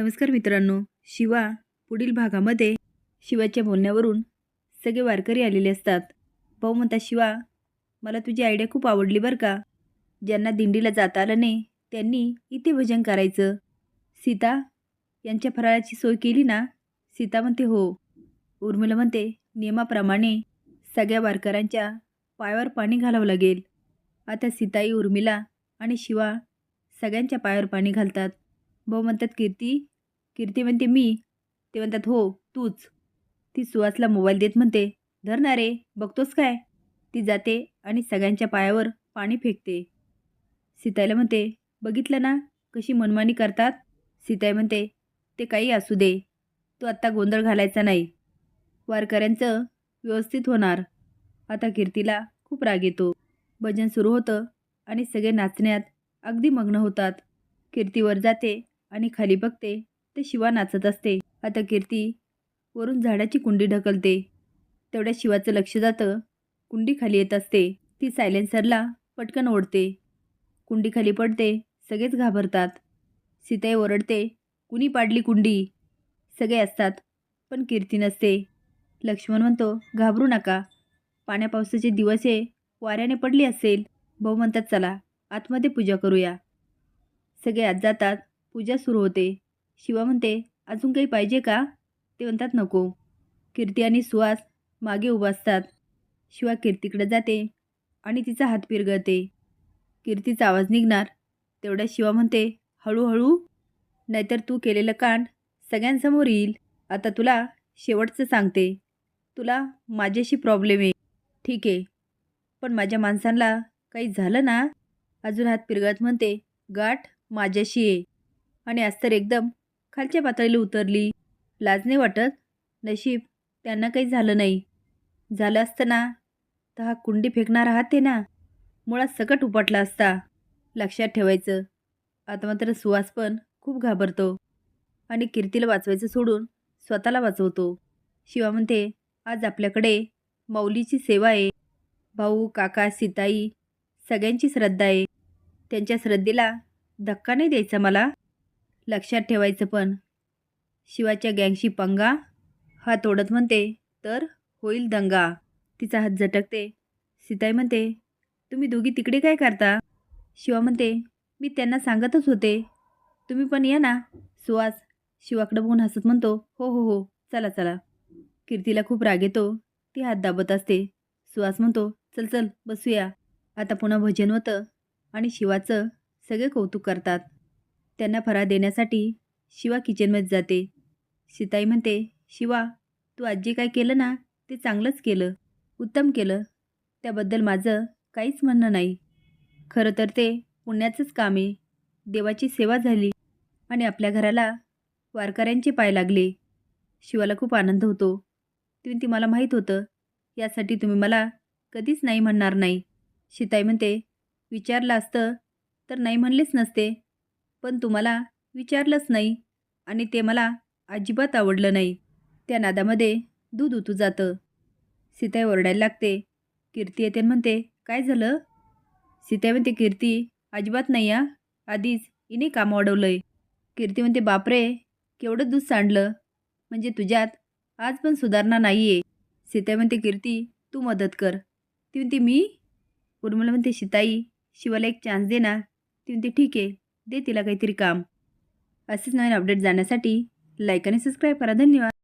नमस्कार मित्रांनो. शिवा पुढील भागामध्ये शिवाच्या बोलण्यावरून सगळे वारकरी आलेले असतात. भाऊ म्हणता शिवा मला तुझी आयडिया खूप आवडली बरं का? ज्यांना दिंडीला जाता आलं नाही त्यांनी इथे भजन करायचं. सीता यांच्या फराळाची सोय केली ना? सीता म्हणते हो. उर्मिला म्हणते नियमाप्रमाणे सगळ्या वारकऱ्यांच्या पायावर पाणी घालावं लागेल. आता सीताई उर्मिला आणि शिवा सगळ्यांच्या पायावर पाणी घालतात. भाऊ म्हणतात कीर्ती कीर्ती म्हणते मी. ते म्हणतात हो तूच. ती सुहासला मोबाईल देत म्हणते धर ना रे बघतोस काय? ती जाते आणि सगळ्यांच्या पायावर पाणी फेकते. सीताईला म्हणते बघितलं ना कशी मनमानी करतात. सीताई म्हणते ते काही असू दे तू आत्ता गोंधळ घालायचा नाही. वारकऱ्यांचं व्यवस्थित होणार. आता कीर्तीला खूप राग येतो. भजन सुरू होतं आणि सगळे नाचण्यात अगदी मग्न होतात. कीर्तीवर जाते आणि खाली बघते ते शिवा नाचत असते. आता कीर्ती वरून झाडाची कुंडी ढकलते. तेवढ्या शिवाचं लक्ष जातं. कुंडी खाली येत असते. ती सायलेन्सरला पटकन ओढते. कुंडी खाली पडते. सगळेच घाबरतात. सीताई ओरडते कुणी पाडली कुंडी? सगळे असतात पण कीर्ती नसते. लक्ष्मण म्हणतो घाबरू नका. पाण्या पावसाचे दिवस हे वाऱ्याने पडली असेल. भाऊ म्हणतात चला आतमध्ये पूजा करूया. सगळे आत जातात. पूजा सुरू होते. शिवा म्हणते अजून काही पाहिजे का? ते म्हणतात नको. कीर्ती आणि सुहास मागे उभा असतात. शिवा कीर्तीकडे जाते आणि तिचा हात पिरगळते. कीर्तीचा आवाज निघणार. तेवढ्या शिवा म्हणते हळूहळू नाहीतर तू केलेलं कांड सगळ्यांसमोर येईल. आता तुला शेवटचं सांगते. तुला माझ्याशी प्रॉब्लेम आहे. ठीक आहे. पण माझ्या माणसांना काही झालं ना? अजून हात पिरगळत म्हणते गाठ माझ्याशी आहे आणि आज तर एकदम खालच्या पातळीला उतरली. लाज नाही वाटत नशीब त्यांना काही झालं नाही. झालं असतं ना? तर हा कुंडी फेकणार आहात आहे ना? मुळात सकट उपटला असता. लक्षात ठेवायचं. आता मात्र सुवास पण खूप घाबरतो आणि कीर्तीला वाचवायचं सोडून स्वतःला वाचवतो. शिवा म्हणते आज आपल्याकडे माऊलीची सेवा आहे. भाऊ काका सीताई सगळ्यांची श्रद्धा आहे. त्यांच्या श्रद्धेला धक्का नाही द्यायचा मला? लक्षात ठेवायचं पण. शिवाच्या गँगशी पंगा? हा तोडत म्हणते तर होईल दंगा. तिचा हात झटकते. सीताई म्हणते तुम्ही दोघी तिकडे काय करता? शिवा म्हणते मी त्यांना सांगतच होते. तुम्ही पण या ना. सुहास शिवाकडं बघून हसत म्हणतो हो हो हो चला चला. कीर्तीला खूप राग येतो. ती हात दाबत असते. सुहास म्हणतो चल चल बसूया. आता पुन्हा भजन होतं आणि शिवाचं सगळे कौतुक करतात. त्यांना फराळ देण्यासाठी शिवा किचनमध्ये जाते. सीताई म्हणते शिवा तू आज जे काय केलं ना ते चांगलंच केलं उत्तम केलं. त्याबद्दल माझं काहीच म्हणणं नाही. खरं तर ते पुण्याचंच काम आहे. देवाची सेवा झाली आणि आपल्या घराला वारकऱ्यांचे पाय लागले. शिवाला खूप आनंद होतो. ती ती मला माहीत होतं. यासाठी तुम्ही मला कधीच नाही म्हणणार नाही. सीताई म्हणते विचारलं असतं तर नाही म्हणलेच नसते. पण तुम्हाला विचारलंच नाही आणि ते मला अजिबात आवडलं नाही. त्या नादामध्ये दूध उतू जातं. सीताई ओरडायला लागते. कीर्ती येते म्हणते काय झालं? सीताई म्हणते कीर्ती अजिबात नाही या आधीच इने काम आहे कीर्ती म्हणते बापरे! केवढं दूध सांडलं. म्हणजे तुझ्यात आज पण सुधारणा नाही आहे सीताई म्हणते कीर्ती तू मदत कर. ती म्हणते मी? उर्मिला म्हणते सीताई शिवाला एक चान्स दे ना. ती म्हणते ठीक आहे. दे तिला काहीतरी काम. असेच नवीन अपडेट जाण्यासाठी लाईक आणि सबस्क्राईब करा. धन्यवाद.